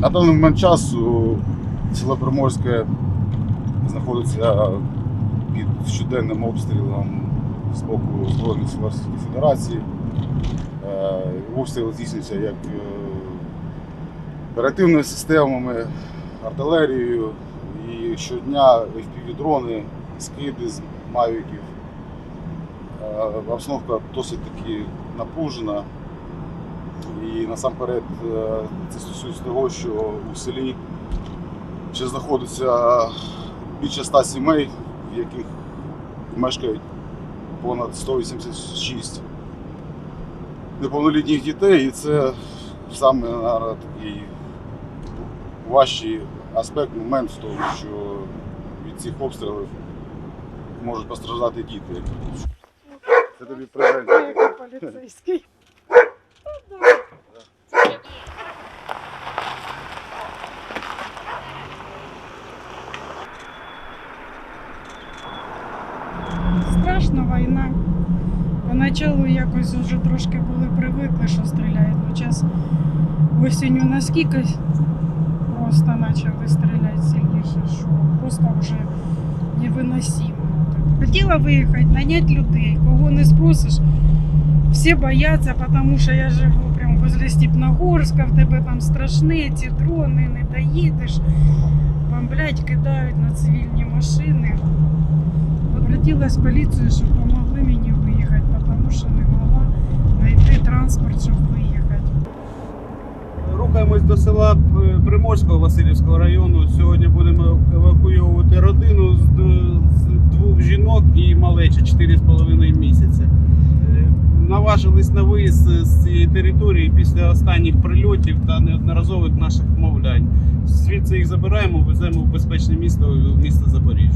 На даний момент часу село Приморське знаходиться під щоденним обстрілом з боку Збройних сил Російської Федерації. Е, Обстріли здійснюються як е, оперативними системами, артилерією і щодня FPV-дрони, скиди з мавіків. Е, Обстановка досить таки напружена. І насамперед е, це стосується того, що у селі ще знаходиться більше ста сімей, в яких мешкають понад 186 неповнолітніх дітей, і це саме наверное, такий важчий аспект, момент в тому, що від цих обстрілів можуть постраждати діти. Це тобі презент. поліцейський. Страшна війна. Поначалу якось вже трошки були привикли, що стріляють. Ну, час осінню наскільки просто почали стріляти сильніше, що просто вже невиносимо. Хотіла виїхати, наняти людей, кого не спросиш. Всі бояться, тому що я живу прямо возле Степногорська, в тебе там страшні ці дрони, не доїдеш. Бомблять, кидають на цивільні машини. Обратилась в поліцію, щоб допомогли мені виїхати, тому що не могла знайти транспорт, щоб виїхати. Рухаємось до села Приморського Васильівського району. Сьогодні будемо евакуйовувати родину з, двох жінок і малеча 4,5 місяця. Е, Наважились на виїзд з цієї території після останніх прильотів та неодноразових наших вмовлянь. Звідси їх забираємо, веземо в безпечне місто, місто Запоріжжя.